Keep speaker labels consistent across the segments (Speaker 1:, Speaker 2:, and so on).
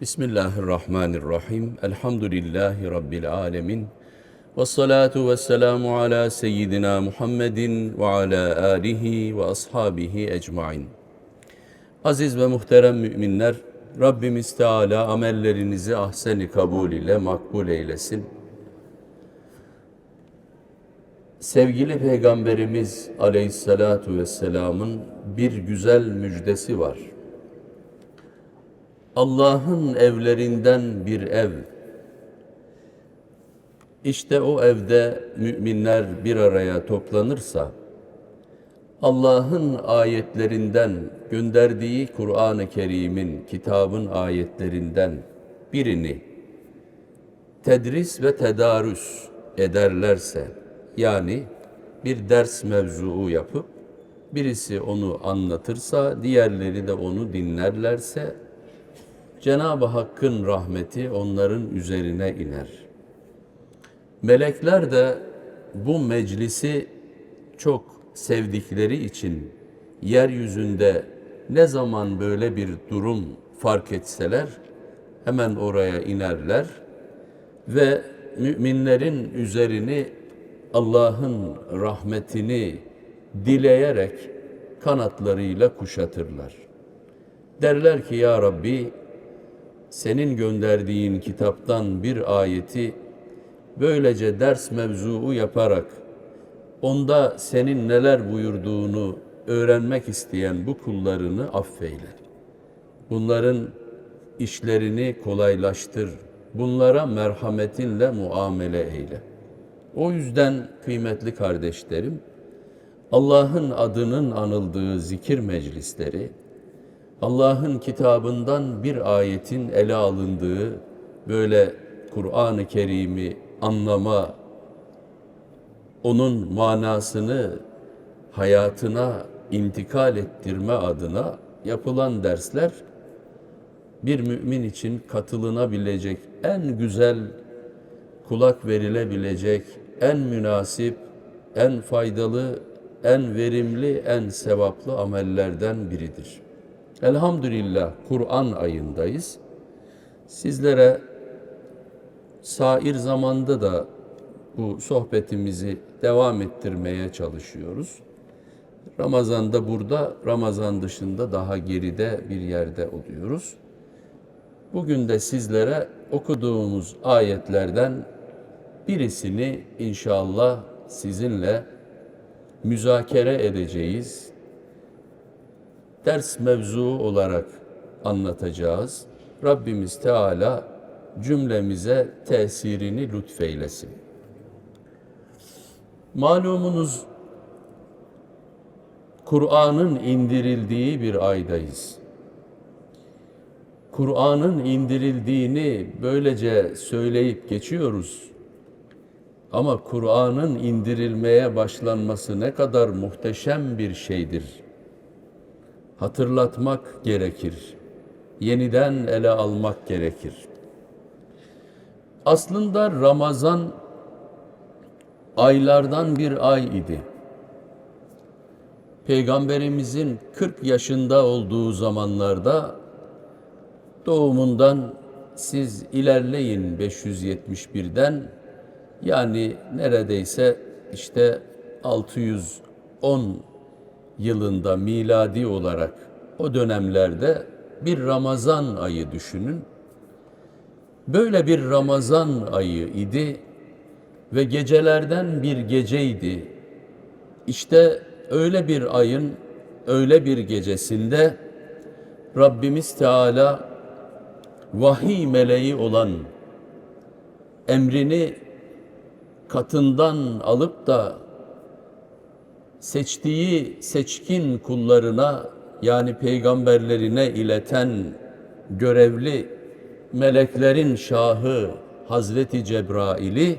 Speaker 1: Bismillahirrahmanirrahim. Elhamdülillahi Rabbil alemin. Ve salatu ve selamu ala seyyidina Muhammedin ve ala alihi ve ashabihi ecmain. Aziz ve muhterem müminler, Rabbimiz Teala amellerinizi ahseni kabul ile makbul eylesin. Sevgili Peygamberimiz Aleyhisselatu Vesselam'ın bir güzel müjdesi var. Allah'ın evlerinden bir ev. İşte o evde müminler bir araya toplanırsa, Allah'ın ayetlerinden, gönderdiği Kur'an-ı Kerim'in, kitabın ayetlerinden birini tedris ve tedarüs ederlerse, yani bir ders mevzuu yapıp, birisi onu anlatırsa, diğerleri de onu dinlerlerse, Cenab-ı Hakk'ın rahmeti onların üzerine iner. Melekler de bu meclisi çok sevdikleri için yeryüzünde ne zaman böyle bir durum fark etseler hemen oraya inerler ve müminlerin üzerini Allah'ın rahmetini dileyerek kanatlarıyla kuşatırlar. Derler ki ya Rabbi senin gönderdiğin kitaptan bir ayeti böylece ders mevzuu yaparak onda senin neler buyurduğunu öğrenmek isteyen bu kullarını affeyle. Bunların işlerini kolaylaştır. Bunlara merhametinle muamele eyle. O yüzden kıymetli kardeşlerim, Allah'ın adının anıldığı zikir meclisleri, Allah'ın kitabından bir ayetin ele alındığı böyle Kur'an-ı Kerim'i anlama, onun manasını hayatına intikal ettirme adına yapılan dersler bir mümin için katılınabilecek en güzel, kulak verilebilecek, en münasip, en faydalı, en verimli, en sevaplı amellerden biridir. Elhamdülillah Kur'an ayındayız. Sizlere sair zamanda da bu sohbetimizi devam ettirmeye çalışıyoruz. Ramazan'da burada, Ramazan dışında daha geride bir yerde oluyoruz. Bugün de sizlere okuduğumuz ayetlerden birisini inşallah sizinle müzakere edeceğiz. Ders mevzu olarak anlatacağız. Rabbimiz Teala cümlemize tesirini lütfeylesin. Malumunuz Kur'an'ın indirildiği bir aydayız. Kur'an'ın indirildiğini böylece söyleyip geçiyoruz. Ama Kur'an'ın indirilmeye başlanması ne kadar muhteşem bir şeydir. Hatırlatmak gerekir. Yeniden ele almak gerekir. Aslında Ramazan aylardan bir ay idi. Peygamberimizin 40 yaşında olduğu zamanlarda doğumundan siz ilerleyin 571'den yani neredeyse işte 610 yılında miladi olarak o dönemlerde bir Ramazan ayı düşünün. Böyle bir Ramazan ayı idi ve gecelerden bir geceydi. İşte öyle bir ayın öyle bir gecesinde Rabbimiz Teala vahiy meleği olan emrini katından alıp da seçtiği seçkin kullarına yani peygamberlerine ileten görevli meleklerin şahı Hazreti Cebrail'i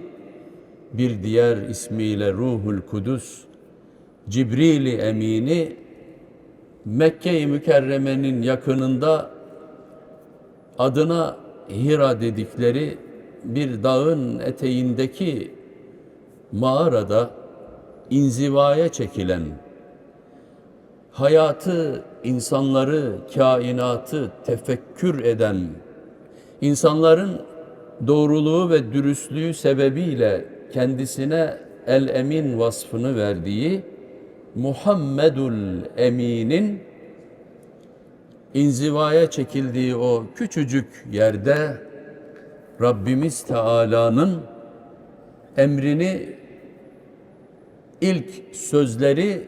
Speaker 1: bir diğer ismiyle Ruhul Kudüs Cibril-i Emin'i Mekke-i Mükerreme'nin yakınında adına Hira dedikleri bir dağın eteğindeki mağarada inzivaya çekilen hayatı, insanları, kainatı tefekkür eden İnsanların doğruluğu ve dürüstlüğü sebebiyle kendisine el-emin vasfını verdiği Muhammedul Emin'in inzivaya çekildiği o küçücük yerde Rabbimiz Teala'nın emrini ilk sözleri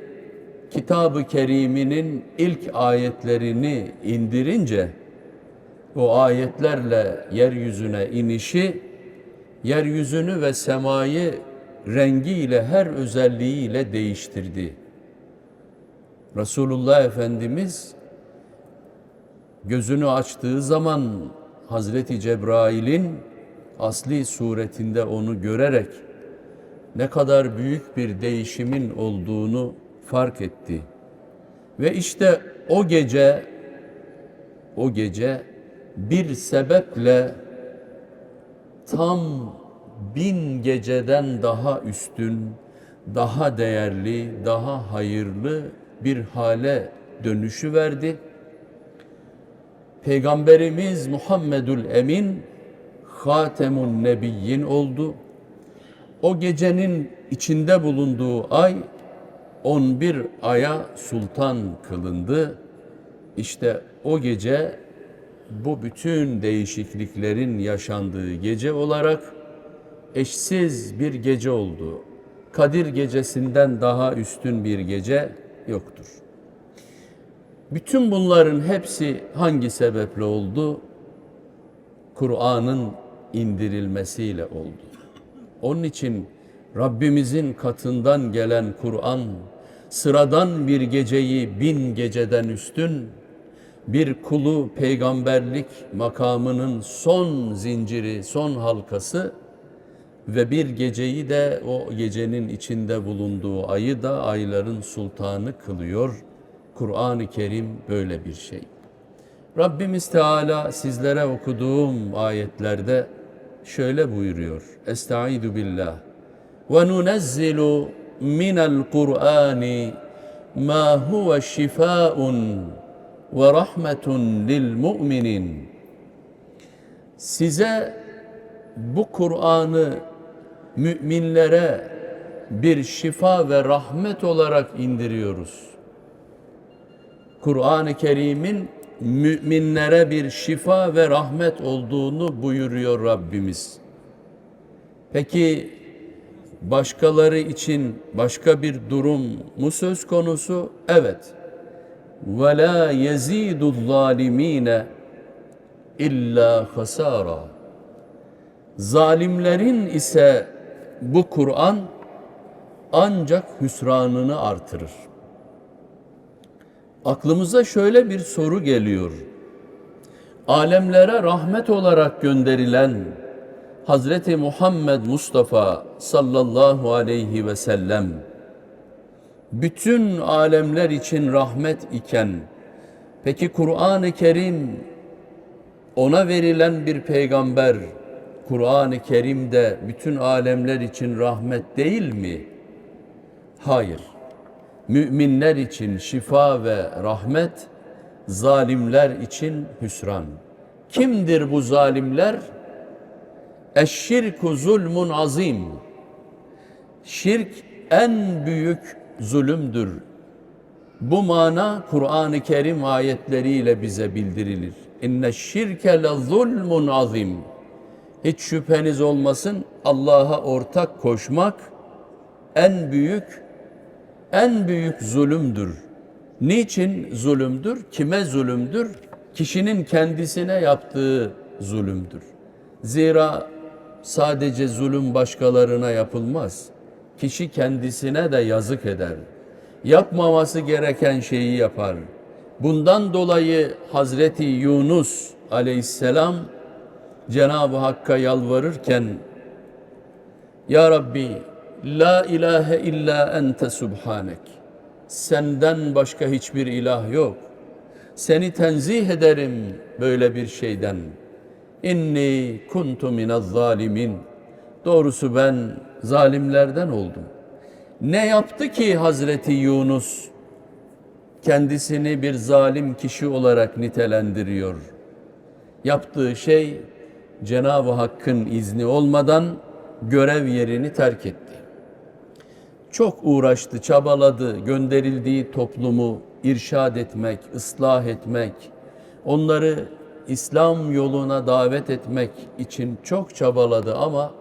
Speaker 1: Kitab-ı Kerim'inin ilk ayetlerini indirince o ayetlerle yeryüzüne inişi yeryüzünü ve semayı rengiyle her özelliğiyle değiştirdi. Resulullah Efendimiz gözünü açtığı zaman Hazreti Cebrail'in asli suretinde onu görerek ne kadar büyük bir değişimin olduğunu fark etti. Ve işte o gece o gece bir sebeple tam bin geceden daha üstün, daha değerli, daha hayırlı bir hale dönüşü verdi. Peygamberimiz Muhammedül Emin Hatemun Nebiyyin oldu. O gecenin içinde bulunduğu ay 11 aya sultan kılındı. İşte o gece bu bütün değişikliklerin yaşandığı gece olarak eşsiz bir gece oldu. Kadir gecesinden daha üstün bir gece yoktur. Bütün bunların hepsi hangi sebeple oldu? Kur'an'ın indirilmesiyle oldu. Onun için Rabbimizin katından gelen Kur'an sıradan bir geceyi bin geceden üstün, bir kulu peygamberlik makamının son zinciri, son halkası ve bir geceyi de o gecenin içinde bulunduğu ayı da ayların sultanı kılıyor. Kur'an-ı Kerim böyle bir şey. Rabbimiz Teala sizlere okuduğum ayetlerde şöyle buyuruyor. Estaizu billah. Ve nunezzilu minel Kur'ani ma huve şifaun ve rahmetun lil mu'minin. Size bu Kur'an'ı müminlere bir şifa ve rahmet olarak indiriyoruz. Kur'an-ı Kerim'in müminlere bir şifa ve rahmet olduğunu buyuruyor Rabbimiz. Peki başkaları için başka bir durum mu söz konusu? Evet. Ve la yezidu zalimine illa hasara. Zalimlerin ise bu Kur'an ancak hüsranını artırır. Aklımıza şöyle bir soru geliyor. Alemlere rahmet olarak gönderilen Hazreti Muhammed Mustafa sallallahu aleyhi ve sellem bütün alemler için rahmet iken peki Kur'an-ı Kerim ona verilen bir peygamber Kur'an-ı Kerim'de bütün alemler için rahmet değil mi? Hayır. Müminler için şifa ve rahmet, zalimler için hüsran. Kimdir bu zalimler? Eşşirku zulmun azim. Şirk en büyük zulümdür. Bu mana Kur'an-ı Kerim ayetleriyle bize bildirilir. İnne şirke le zulmun azim. Hiç şüpheniz olmasın Allah'a ortak koşmak en büyük en büyük zulümdür. Niçin zulümdür? Kime zulümdür? Kişinin kendisine yaptığı zulümdür. Zira sadece zulüm başkalarına yapılmaz. Kişi kendisine de yazık eder. Yapmaması gereken şeyi yapar. Bundan dolayı Hazreti Yunus aleyhisselam Cenab-ı Hakk'a yalvarırken Ya Rabbi La ilahe illa ente subhanek. Senden başka hiçbir ilah yok. Seni tenzih ederim böyle bir şeyden. İnni kuntu minez zalimin. Doğrusu ben zalimlerden oldum. Ne yaptı ki Hazreti Yunus kendisini bir zalim kişi olarak nitelendiriyor? Yaptığı şey Cenab-ı Hakk'ın izni olmadan görev yerini terk etti. Çok uğraştı, çabaladı, gönderildiği toplumu irşad etmek, ıslah etmek, onları İslam yoluna davet etmek için çok çabaladı ama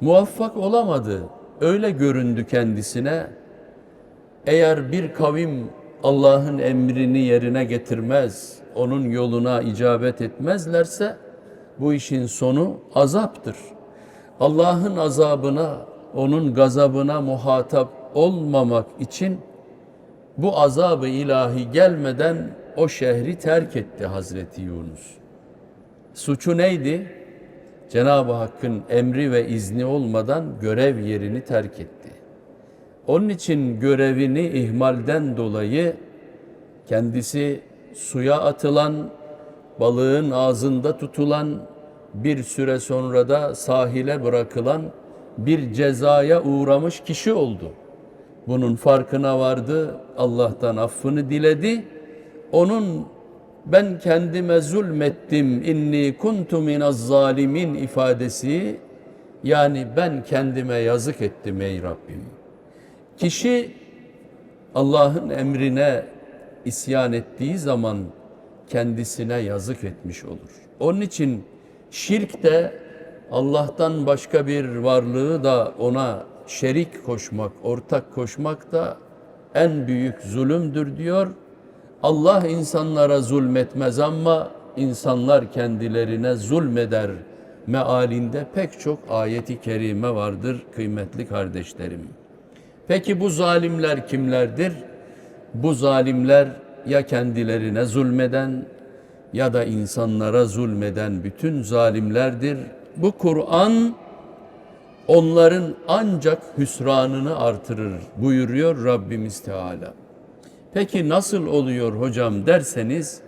Speaker 1: muvaffak olamadı. Öyle göründü kendisine. Eğer bir kavim Allah'ın emrini yerine getirmez, onun yoluna icabet etmezlerse bu işin sonu azaptır. Allah'ın azabına, onun gazabına muhatap olmamak için bu azabı ilahi gelmeden o şehri terk etti Hazreti Yunus. Suçu neydi? Cenab-ı Hakk'ın emri ve izni olmadan görev yerini terk etti. Onun için görevini ihmalden dolayı kendisi suya atılan, balığın ağzında tutulan, bir süre sonra da sahile bırakılan bir cezaya uğramış kişi oldu. Bunun farkına vardı, Allah'tan affını diledi. Onun ben kendime zulmettim, inni kuntu minaz zalimin ifadesi yani ben kendime yazık ettim ey Rabbim. Kişi Allah'ın emrine isyan ettiği zaman kendisine yazık etmiş olur. Onun için şirk de Allah'tan başka bir varlığı da ona şerik koşmak, ortak koşmak da en büyük zulümdür diyor. Allah insanlara zulmetmez ama insanlar kendilerine zulmeder mealinde pek çok ayeti kerime vardır kıymetli kardeşlerim. Peki bu zalimler kimlerdir? Bu zalimler ya kendilerine zulmeden ya da insanlara zulmeden bütün zalimlerdir. Bu Kur'an onların ancak hüsranını artırır buyuruyor Rabbimiz Teala. Peki nasıl oluyor hocam derseniz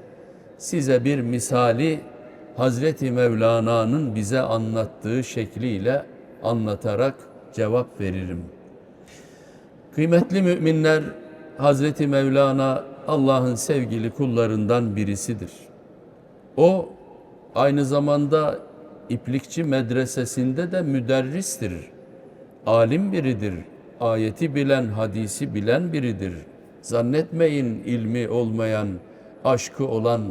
Speaker 1: size bir misali Hazreti Mevlana'nın bize anlattığı şekliyle anlatarak cevap veririm. Kıymetli müminler Hazreti Mevlana Allah'ın sevgili kullarından birisidir. O aynı zamanda İplikçi medresesinde de müderristir. Alim biridir. Ayeti bilen, hadisi bilen biridir. Zannetmeyin ilmi olmayan, aşkı olan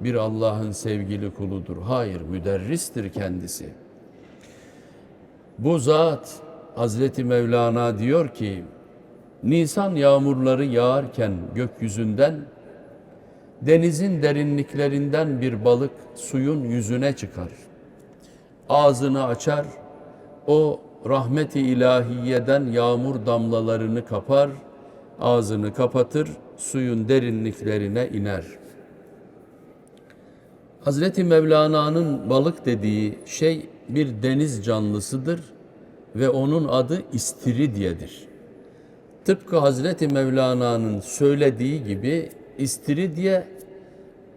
Speaker 1: bir Allah'ın sevgili kuludur. Hayır, müderristir kendisi. Bu zat Hazreti Mevlana diyor ki, Nisan yağmurları yağarken gökyüzünden denizin derinliklerinden bir balık suyun yüzüne çıkar. Ağzını açar, o rahmeti ilahiyeden yağmur damlalarını kapar, ağzını kapatır, suyun derinliklerine iner. Hazreti Mevlana'nın balık dediği şey bir deniz canlısıdır ve onun adı istiridyedir. Tıpkı Hazreti Mevlana'nın söylediği gibi istiridye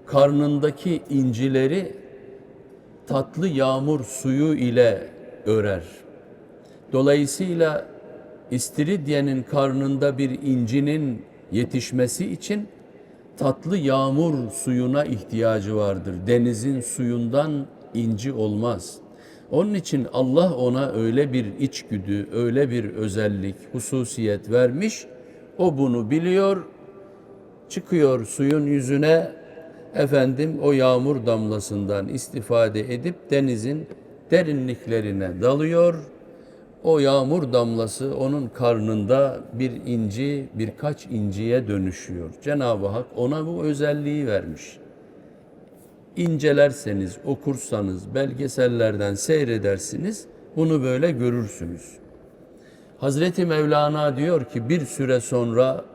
Speaker 1: karnındaki incileri tatlı yağmur suyu ile örer. Dolayısıyla istiridyenin karnında bir incinin yetişmesi için tatlı yağmur suyuna ihtiyacı vardır. Denizin suyundan inci olmaz. Onun için Allah ona öyle bir içgüdü, öyle bir özellik, hususiyet vermiş. O bunu biliyor, çıkıyor suyun yüzüne, efendim o yağmur damlasından istifade edip denizin derinliklerine dalıyor. O yağmur damlası onun karnında bir inci, birkaç inciye dönüşüyor. Cenab-ı Hak ona bu özelliği vermiş. İncelerseniz, okursanız, belgesellerden seyredersiniz, bunu böyle görürsünüz. Hazreti Mevlana diyor ki bir süre sonra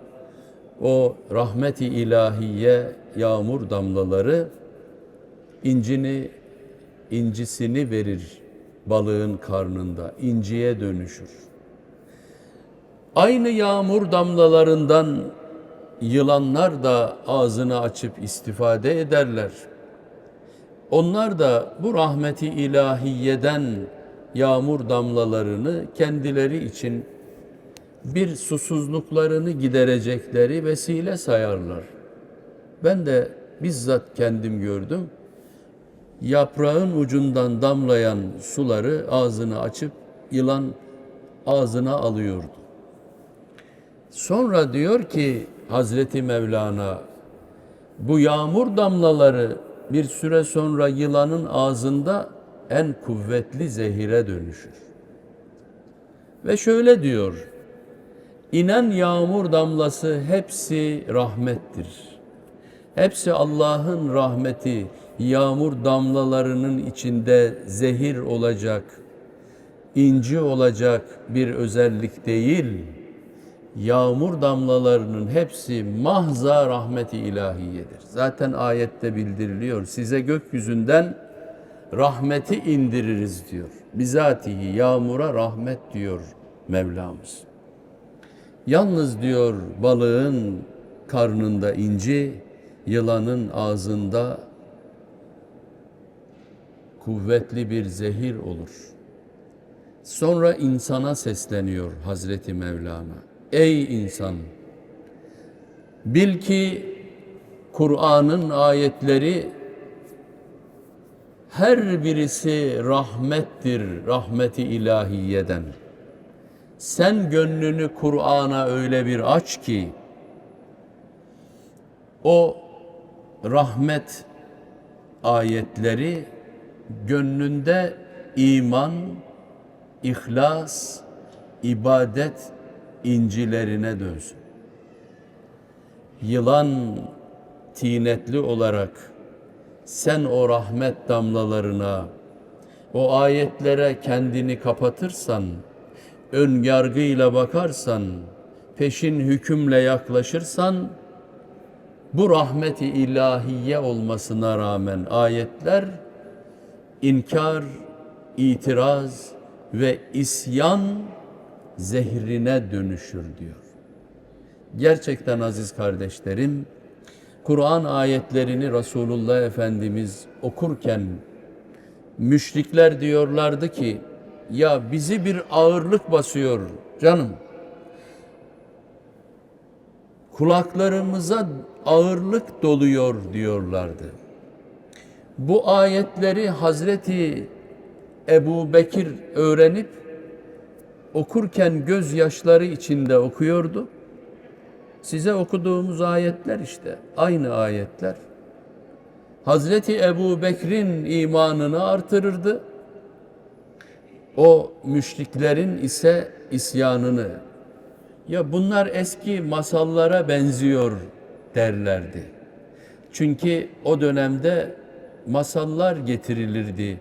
Speaker 1: o rahmeti ilahiye yağmur damlaları incini incisini verir balığın karnında inciye dönüşür. Aynı yağmur damlalarından yılanlar da ağzını açıp istifade ederler. Onlar da bu rahmeti ilahiyeden yağmur damlalarını kendileri için bir susuzluklarını giderecekleri vesile sayarlar. Ben de bizzat kendim gördüm. yaprağın ucundan damlayan suları ağzını açıp yılan ağzına alıyordu. Sonra diyor ki Hazreti Mevlana bu yağmur damlaları bir süre sonra yılanın ağzında en kuvvetli zehire dönüşür. Ve şöyle diyor, inen yağmur damlası hepsi rahmettir. Hepsi Allah'ın rahmeti, yağmur damlalarının içinde zehir olacak, inci olacak bir özellik değil. Yağmur damlalarının hepsi mahza rahmeti ilahiyedir. Zaten ayette bildiriliyor. Size gökyüzünden rahmeti indiririz diyor. Bizatihi yağmura rahmet diyor Mevlamız. Yalnız diyor balığın karnında inci, yılanın ağzında kuvvetli bir zehir olur. Sonra insana sesleniyor Hazreti Mevlana. Ey insan! Bil ki Kur'an'ın ayetleri her birisi rahmettir, rahmeti ilahiyeden. Sen gönlünü Kur'an'a öyle bir aç ki o rahmet ayetleri gönlünde iman, ihlas, ibadet incilerine dönsün. Yılan tinetli olarak sen o rahmet damlalarına, o ayetlere kendini kapatırsan, ön yargıyla bakarsan, peşin hükümle yaklaşırsan, bu rahmeti ilahiye olmasına rağmen ayetler inkar, itiraz ve isyan zehrine dönüşür diyor. Gerçekten aziz kardeşlerim, Kur'an ayetlerini Resulullah Efendimiz okurken müşrikler diyorlardı ki ya bizi bir ağırlık basıyor canım. Kulaklarımıza ağırlık doluyor diyorlardı. Bu ayetleri Hazreti Ebu Bekir öğrenip okurken gözyaşları içinde okuyordu. Size okuduğumuz ayetler işte aynı ayetler. Hazreti Ebu Bekir'in imanını artırırdı. O müşriklerin ise isyanını. Ya bunlar eski masallara benziyor derlerdi. Çünkü o dönemde masallar getirilirdi.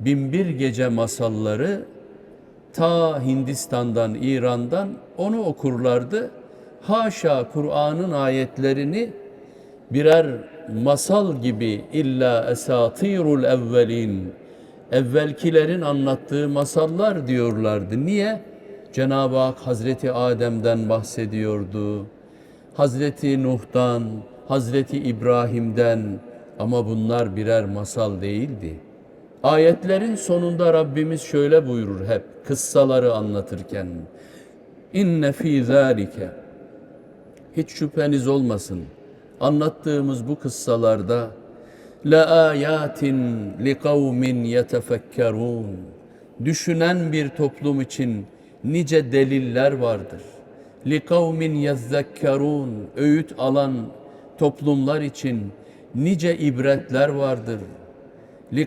Speaker 1: Binbir gece masalları ta Hindistan'dan, İran'dan onu okurlardı. Haşa Kur'an'ın ayetlerini birer masal gibi illa esatirul evvelin evvelkilerin anlattığı masallar diyorlardı. Niye? Cenab-ı Hak Hazreti Adem'den bahsediyordu. Hazreti Nuh'dan, Hazreti İbrahim'den ama bunlar birer masal değildi. Ayetlerin sonunda Rabbimiz şöyle buyurur hep kıssaları anlatırken. İnne fî zâlike hiç şüpheniz olmasın. Anlattığımız bu kıssalarda li kavmin yetefekkerun düşünen bir toplum için nice deliller vardır. Kavmin yezzekkerun öğüt alan toplumlar için nice ibretler vardır.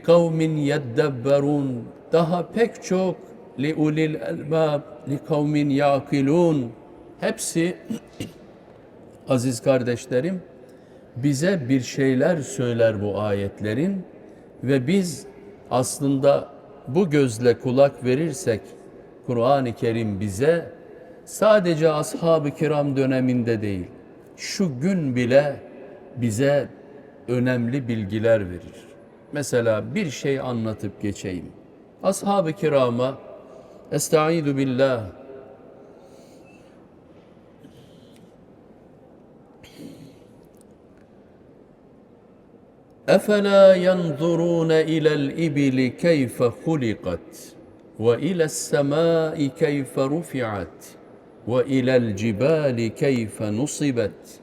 Speaker 1: Kavmin yeddebberun daha pek çok elbab li kavmin yaqilun hepsi aziz kardeşlerim bize bir şeyler söyler bu ayetlerin ve biz aslında bu gözle kulak verirsek Kur'an-ı Kerim bize sadece ashab-ı kiram döneminde değil şu gün bile bize önemli bilgiler verir. Mesela bir şey anlatıp geçeyim. Ashab-ı kirama Estaizu billah أفلا ينظرون إلى الإبل كيف خلقت وإلى السماء كيف رفعت وإلى الجبال كيف نصبت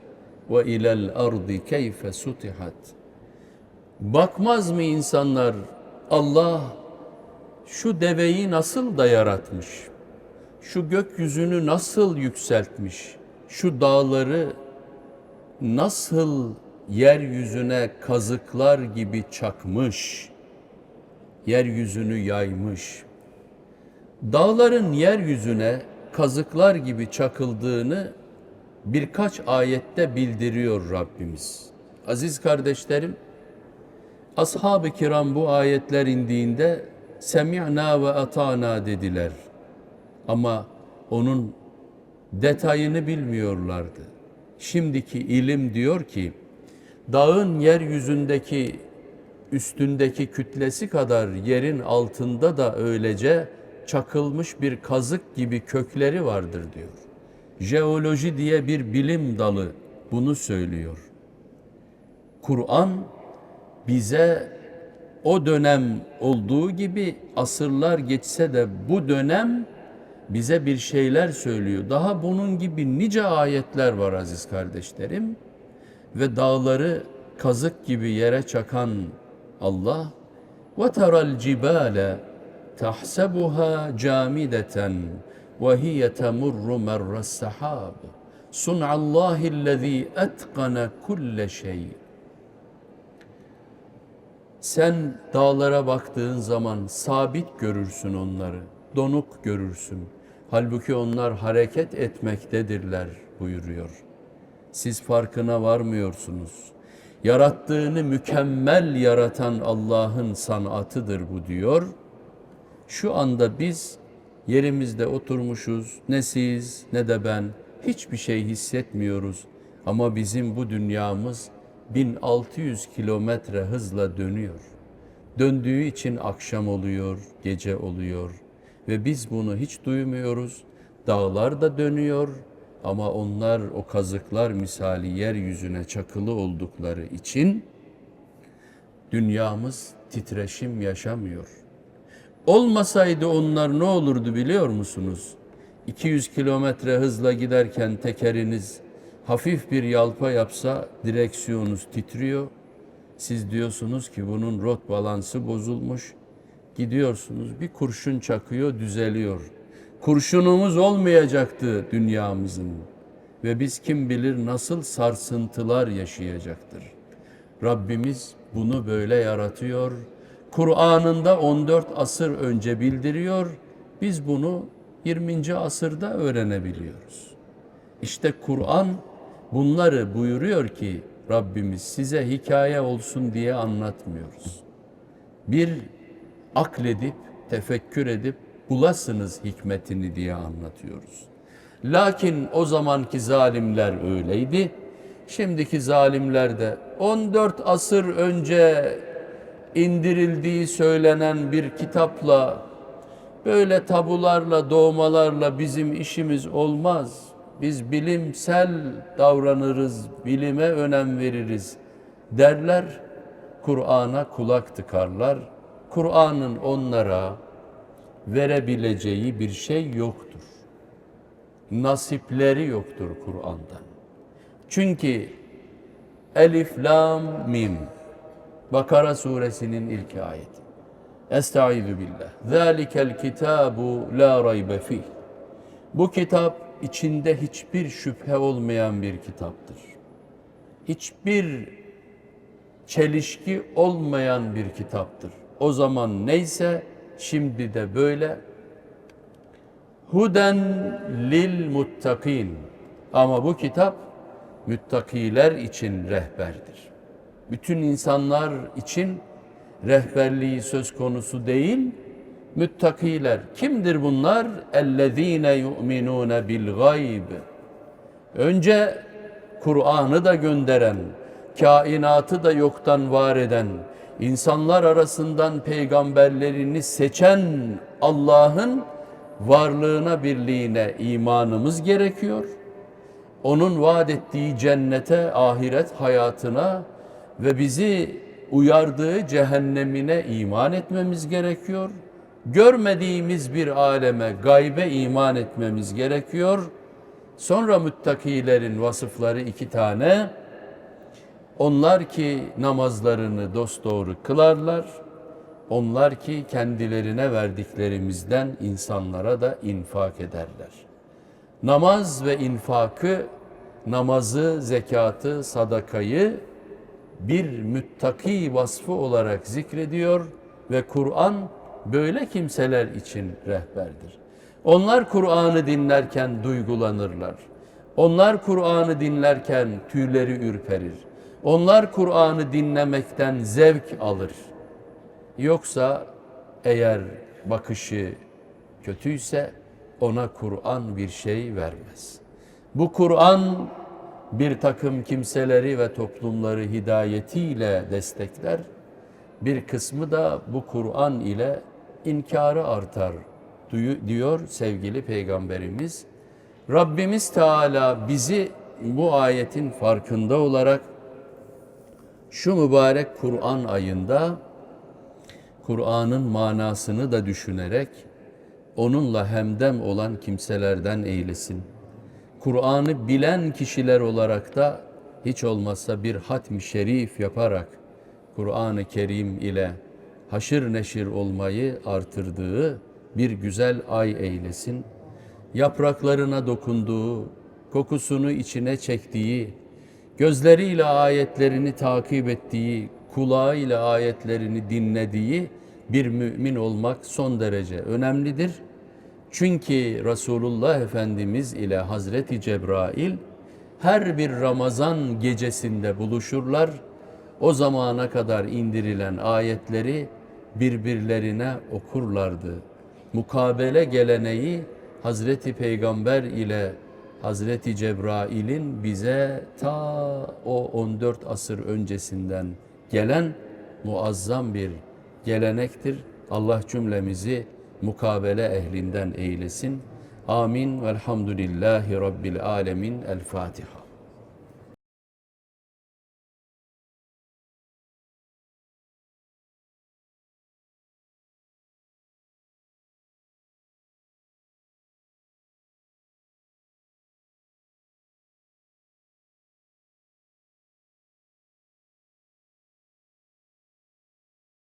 Speaker 1: وإلى الأرض كيف سطحت Bakmaz mı insanlar Allah şu deveyi nasıl da yaratmış? Şu gökyüzünü nasıl yükseltmiş? Şu dağları nasıl yeryüzüne kazıklar gibi çakmış? Yeryüzünü yaymış. Dağların yeryüzüne kazıklar gibi çakıldığını birkaç ayette bildiriyor Rabbimiz. Aziz kardeşlerim, ashab-ı kiram bu ayetler indiğinde semi'na ve atana dediler. Ama onun detayını bilmiyorlardı. Şimdiki ilim diyor ki, dağın yeryüzündeki üstündeki kütlesi kadar yerin altında da öylece çakılmış bir kazık gibi kökleri vardır diyor. Jeoloji diye bir bilim dalı bunu söylüyor. Kur'an bize o dönem olduğu gibi asırlar geçse de bu dönem bize bir şeyler söylüyor. Daha bunun gibi nice ayetler var aziz kardeşlerim Ve dağları kazık gibi yere çakan Allah وَتَرَى الْجِبَالَ تَحْسَبُهَا جَامِدَةً وَهِيَ تَمُرُّ مَرَّ السَّحَابِ صُنْعَ اللّٰهِ الَّذ۪ي اَتْقَنَ كُلَّ شَيْءٍ sen dağlara baktığın zaman sabit görürsün onları, donuk görürsün. Halbuki onlar hareket etmektedirler buyuruyor. Siz farkına varmıyorsunuz. Yarattığını mükemmel yaratan Allah'ın sanatıdır bu diyor. Şu anda biz yerimizde oturmuşuz. Ne siz ne de ben hiçbir şey hissetmiyoruz. Ama bizim bu dünyamız 1600 kilometre hızla dönüyor. Döndüğü için akşam oluyor, gece oluyor ve biz bunu hiç duymuyoruz. Dağlar da dönüyor ama onlar o kazıklar misali yeryüzüne çakılı oldukları için dünyamız titreşim yaşamıyor. Olmasaydı onlar ne olurdu biliyor musunuz? 200 kilometre hızla giderken tekeriniz hafif bir yalpa yapsa direksiyonunuz titriyor. Siz diyorsunuz ki bunun rot balansı bozulmuş. Gidiyorsunuz bir kurşun çakıyor düzeliyor. Kurşunumuz olmayacaktı dünyamızın. Ve biz kim bilir nasıl sarsıntılar yaşayacaktır. Rabbimiz bunu böyle yaratıyor. Kur'an'ında 14 asır önce bildiriyor. Biz bunu 20. asırda öğrenebiliyoruz. İşte Kur'an bunları buyuruyor ki Rabbimiz size hikaye olsun diye anlatmıyoruz. Bir akledip, tefekkür edip bulasınız hikmetini diye anlatıyoruz. Lakin o zamanki zalimler öyleydi. Şimdiki zalimler de 14 asır önce indirildiği söylenen bir kitapla böyle tabularla, doğmalarla bizim işimiz olmaz. Biz bilimsel davranırız, bilime önem veririz derler. Kur'an'a kulak tıkarlar. Kur'an'ın onlara verebileceği bir şey yoktur. Nasipleri yoktur Kur'an'dan. Çünkü Elif, Lam, Mim. Bakara suresinin ilk ayeti. Estaizu billah. Zalikel kitabu la raybe fih. Bu kitap içinde hiçbir şüphe olmayan bir kitaptır. Hiçbir çelişki olmayan bir kitaptır. O zaman neyse şimdi de böyle. Huden lil muttakin. Ama bu kitap müttakiler için rehberdir. Bütün insanlar için rehberliği söz konusu değil, müttakiler. Kimdir bunlar? Ellezine yu'minune bil gayb. Önce Kur'an'ı da gönderen, kainatı da yoktan var eden, insanlar arasından peygamberlerini seçen Allah'ın varlığına, birliğine imanımız gerekiyor. Onun vaat ettiği cennete, ahiret hayatına ve bizi uyardığı cehennemine iman etmemiz gerekiyor. Görmediğimiz bir aleme, gaybe iman etmemiz gerekiyor. Sonra müttakilerin vasıfları iki tane. Onlar ki namazlarını dosdoğru kılarlar. Onlar ki kendilerine verdiklerimizden insanlara da infak ederler. Namaz ve infakı, namazı, zekatı, sadakayı bir müttaki vasfı olarak zikrediyor ve Kur'an böyle kimseler için rehberdir. Onlar Kur'an'ı dinlerken duygulanırlar. Onlar Kur'an'ı dinlerken tüyleri ürperir. Onlar Kur'an'ı dinlemekten zevk alır. Yoksa eğer bakışı kötüyse ona Kur'an bir şey vermez. Bu Kur'an bir takım kimseleri ve toplumları hidayetiyle destekler. Bir kısmı da bu Kur'an ile inkarı artar diyor sevgili peygamberimiz. Rabbimiz Teala bizi bu ayetin farkında olarak şu mübarek Kur'an ayında Kur'an'ın manasını da düşünerek onunla hemdem olan kimselerden eylesin. Kur'an'ı bilen kişiler olarak da hiç olmazsa bir hatmi şerif yaparak Kur'an-ı Kerim ile haşır neşir olmayı artırdığı bir güzel ay eylesin. Yapraklarına dokunduğu, kokusunu içine çektiği, gözleriyle ayetlerini takip ettiği, kulağıyla ayetlerini dinlediği bir mümin olmak son derece önemlidir. Çünkü Resulullah Efendimiz ile Hazreti Cebrail her bir Ramazan gecesinde buluşurlar. O zamana kadar indirilen ayetleri birbirlerine okurlardı. Mukabele geleneği Hazreti Peygamber ile Hazreti Cebrail'in bize ta o 14 asır öncesinden gelen muazzam bir gelenektir. Allah cümlemizi mukabele ehlinden eylesin. Amin. Velhamdülillahi Rabbil alemin. El Fatiha.